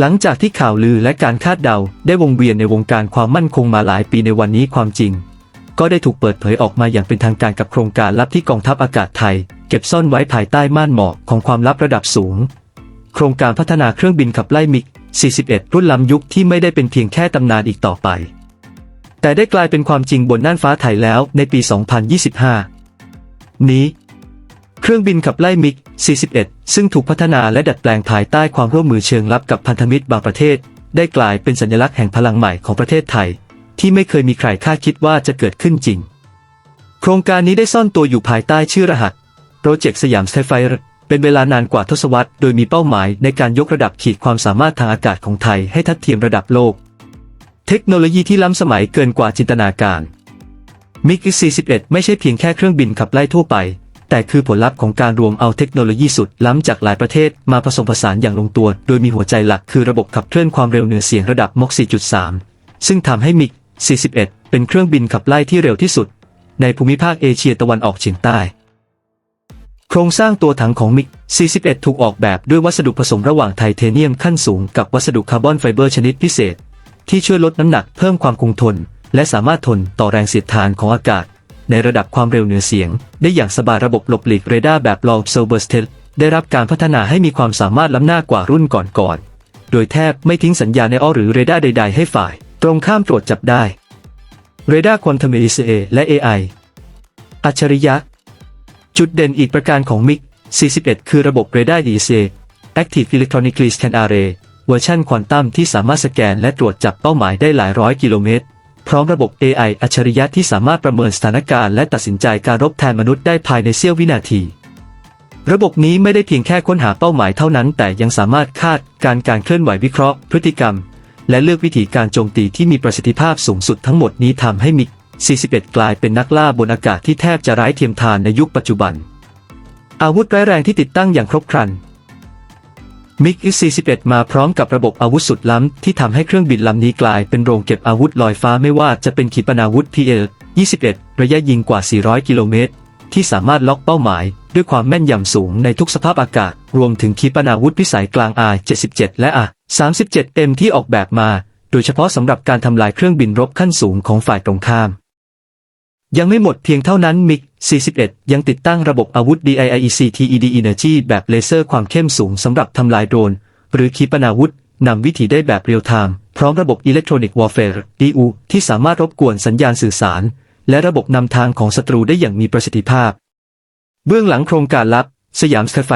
หลังจากที่ข่าวลือและการคาดเดาได้วงเวียนในวงการความมั่นคงมาหลายปีในวันนี้ความจริง ก็ได้ถูกเปิดเผยออกมาอย่างเป็นทางการกับโครงการลับที่กองทัพอากาศไทย เก็บซ่อนไว้ภายใต้ม่านหมอกของความลับระดับสูง โครงการพัฒนาเครื่องบินขับไล่มิก 41 รุ่นล้ำยุคที่ไม่ได้เป็นเพียงแค่ตำนานอีกต่อไป แต่ได้กลายเป็นความจริงบนน่านฟ้าไทยแล้วในปี 2025 นี้ เครื่องบินขับไล่มิก 41 ซึ่งถูกพัฒนาและดัดแปลงภายใต้ความร่วมมือเชิงลับกับพันธมิตรบางประเทศ ได้กลายเป็นสัญลักษณ์แห่งพลังใหม่ของประเทศไทย ที่ไม่เคยมีใครคาดคิดว่าจะเกิดขึ้นจริง โครงการนี้ได้ซ่อนตัวอยู่ภายใต้ชื่อรหัสโปรเจกต์สยามสกายไฟร์เป็นเวลานานกว่าทศวรรษ โดยมีเป้าหมายในการยกระดับขีดความสามารถทางอากาศของไทยให้ทัดเทียมระดับโลก เทคโนโลยีที่ล้ำสมัยเกินกว่าจินตนาการมิก41 ไม่ใช่เพียงแค่เครื่องบินขับไล่ทั่วไป แต่คือผลลัพธ์ของการรวมเอาเทคโนโลยีสุดล้ำจากหลายประเทศมาผสมผสานอย่างลงตัว โดยมีหัวใจหลักคือระบบขับเคลื่อนความเร็วเหนือเสียงระดับมก 4.3 ซึ่งทำให้มิก 41 เป็นเครื่องบินขับไล่ที่เร็วที่สุด ในภูมิภาคเอเชียตะวันออกเฉียงใต้ โครงสร้างตัวถังของมิก 41 ถูกออกแบบด้วยวัสดุผสมระหว่างไทเทเนียมขั้นสูงกับวัสดุคาร์บอนไฟเบอร์ชนิดพิเศษ ที่ช่วยลดน้ำหนักเพิ่มความคงทน และสามารถทนต่อแรงเสียดทานของอากาศ ในระดับความเร็วเหนือเสียง ได้อย่างสบายระบบหลบหลีกเรดาร์แบบ Long s o b e r s t e l ได้รับการพัฒนาให้มีความสามารถล้ำหน้ากว่ารุ่นก่อนๆ โดยแทบไม่ทิ้งสัญญาณในอ้อหรือเรดาร์ใด ๆ ให้ฝ่าย ตรงข้ามตรวจจับได้ เรดาร์ควอนตัม ACA และ AI อัจฉริยะ จุดเด่นอีกประการของมิก41 คือระบบเรดาร์ ECA Active Electronically Scan Array เวอร์ชันควอนตัมที่สามารถสแกนและตรวจจับเป้าหมายได้หลายร้อยกิโลเมตร พร้อมระบบ AI อัจฉริยะที่สามารถประเมินสถานการณ์และตัดสินใจการรบแทนมนุษย์ได้ภายในเสี้ยววินาที ระบบนี้ไม่ได้เพียงแค่ค้นหาเป้าหมายเท่านั้น แต่ยังสามารถคาดการการเคลื่อนไหววิเคราะห์ พฤติกรรม และเลือกวิธีการโจมตีที่มีประสิทธิภาพสูงสุดทั้งหมดนี้ทำให้มิก41 กลายเป็นนักล่าบนอากาศที่แทบจะไร้เทียมทานในยุคปัจจุบัน อาวุธร้ายแรงที่ติดตั้งอย่างครบครัน มิก41 มาพร้อมกับระบบอาวุธสุดล้ำ ที่ทำให้เครื่องบินลำนี้กลายเป็นโรงเก็บอาวุธลอยฟ้าไม่ว่าจะเป็นขีปนาวุธ PL 21 ระยะยิงกว่า 400 กิโลเมตร ที่สามารถล็อกเป้าหมาย ด้วยความแม่นยำสูงในทุกสภาพอากาศ รวมถึงขีปนาวุธพิสัยกลาง R 77 และ R 37 M ที่ออกแบบมา โดยเฉพาะสำหรับการทำลายเครื่องบินรบขั้นสูงของฝ่ายตรงข้าม ยังไม่หมดเพียงเท่านั้นมิก 41 ยังติดตั้งระบบอาวุธ DIIEC TED Energy แบบเลเซอร์ความเข้มสูงสำหรับทำลายโดรน หรือขีปนาวุธนำวิถีได้แบบเรียลไทม์พร้อมระบบ Electronic Warfare EU ที่สามารถรบกวนสัญญาณสื่อสาร และระบบนำทางของศัตรูได้อย่างมีประสิทธิภาพ เบื้องหลังโครงการลับ สยามสกายไฟ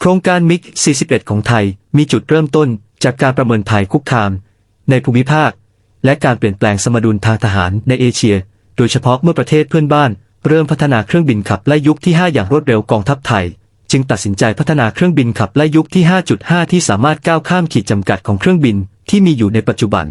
โครงการมิก 41 ของไทย มีจุดเริ่มต้นจากการประเมินภัยคุกคาม ในภูมิภาค และการเปลี่ยนแปลงสมดุลทางทหารในเอเชีย โดยเฉพาะเมื่อประเทศเพื่อนบ้าน เริ่มพัฒนาเครื่องบินขับไล่ยุคที่ 5 อย่างรวดเร็วกองทัพไทย จึงตัดสินใจพัฒนาเครื่องบินขับไล่ยุคที่ 5.5 ที่สามารถก้าวข้ามขีดจำกัดของเครื่องบินที่มีอยู่ในปัจจุบัน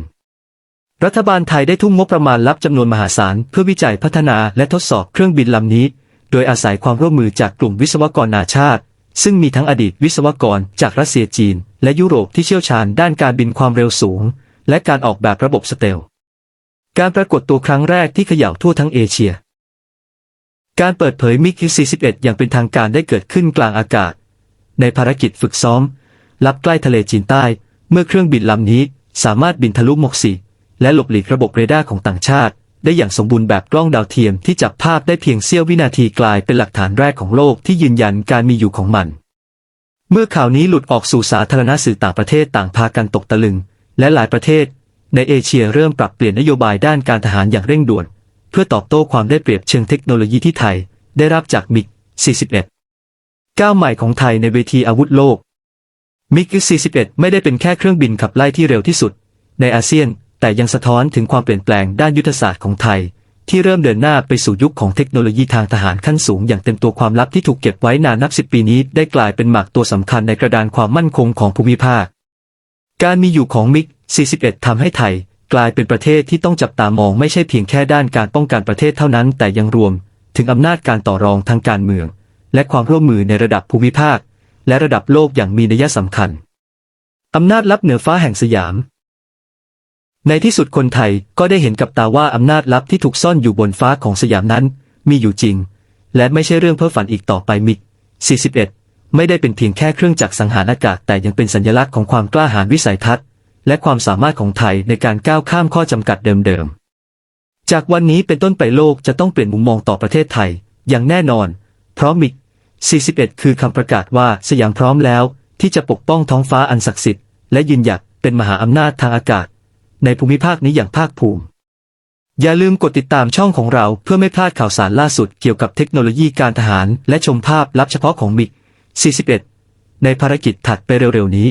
รัฐบาลไทยได้ทุ่มงบประมาณลับจำนวนมหาศาลเพื่อวิจัยพัฒนาและทดสอบเครื่องบินลำนี้ โดยอาศัยความร่วมมือจากกลุ่มวิศวกรนาชาติ ซึ่งมีทั้งอดีตวิศวกรจากรัสเซียจีน และยุโรปที่เชี่ยวชาญด้านการบินความเร็วสูง และการออกแบบระบบสเตล การปรากฏตัวครั้งแรกที่เขย่าทั่วทั้งเอเชีย การเปิดเผยมิก41 อย่างเป็นทางการได้เกิดขึ้นกลางอากาศ ในภารกิจฝึกซ้อม ลับใกล้ทะเลจีนใต้ เมื่อเครื่องบินลำนี้สามารถบินทะลุหมอกสีและหลบหลีกระบบเรดาร์ของต่างชาติ ได้อย่างสมบูรณ์แบบกล้องดาวเทียมที่จับภาพได้เพียงเสี้ยววินาทีกลายเป็นหลักฐานแรกของโลกที่ยืนยันการมีอยู่ของมัน เมื่อข่าวนี้หลุดออกสู่สาธารณสื่อต่างประเทศต่างพากันตกตะลึง และหลายประเทศ ในเอเชียเริ่มปรับเปลี่ยนนโยบายด้านการทหารอย่างเร่งด่วน เพื่อตอบโต้ความได้เปรียบเชิงเทคโนโลยีที่ไทย ได้รับจากมิก 41 ก้าวใหม่ของไทยในเวทีอาวุธโลก มิก 41 ไม่ได้เป็นแค่เครื่องบินขับไล่ที่เร็วที่สุด ในอาเซียน แต่ยังสะท้อนถึงความเปลี่ยนแปลงด้านยุทธศาสตร์ของไทย ที่เริ่มเดินหน้าไปสู่ยุคของเทคโนโลยีทางทหารขั้นสูงอย่างเต็มตัวความลับที่ถูกเก็บไว้นานนับสิบปีนี้ได้กลายเป็นหมากตัวสำคัญในกระดานความมั่นคงของภูมิภาค การมีอยู่ของมิก 41 ทำให้ไทย กลายเป็นประเทศที่ต้องจับตามองไม่ใช่เพียงแค่ด้านการป้องกันประเทศเท่านั้น แต่ยังรวมถึงอำนาจการต่อรองทางการเมือง และความร่วมมือในระดับภูมิภาค และระดับโลกอย่างมีนัยสำคัญอำนาจลับเหนือฟ้าแห่งสยาม ในที่สุดคนไทยก็ได้เห็นกับตาว่าอำนาจลับที่ถูกซ่อนอยู่บนฟ้าของสยามนั้น มีอยู่จริง และไม่ใช่เรื่องเพ้อฝันอีกต่อไปมิก41 ไม่ได้เป็นเพียงแค่เครื่องจักรสังหารอากาศแต่ยังเป็นสัญลักษณ์ของความกล้าหาญวิสัยทัศน์ และความสามารถของไทยในการก้าวข้ามข้อจำกัดเดิมๆ จากวันนี้เป็นต้นไปโลกจะต้องเปลี่ยนมุมมองต่อประเทศไทย อย่างแน่นอน เพราะมิก41 คือคำประกาศว่าสยามพร้อมแล้ว ที่จะปกป้องท้องฟ้าอันศักดิ์สิทธิ์และยืนหยัดเป็นมหาอำนาจทางอากาศ ในภูมิภาคนี้อย่างภาคภูมิ อย่าลืมกดติดตามช่องของเราเพื่อไม่พลาดข่าวสารล่าสุดเกี่ยวกับเทคโนโลยีการทหาร และชมภาพลับเฉพาะของมิก41 ในภารกิจถัดไปเร็วๆนี้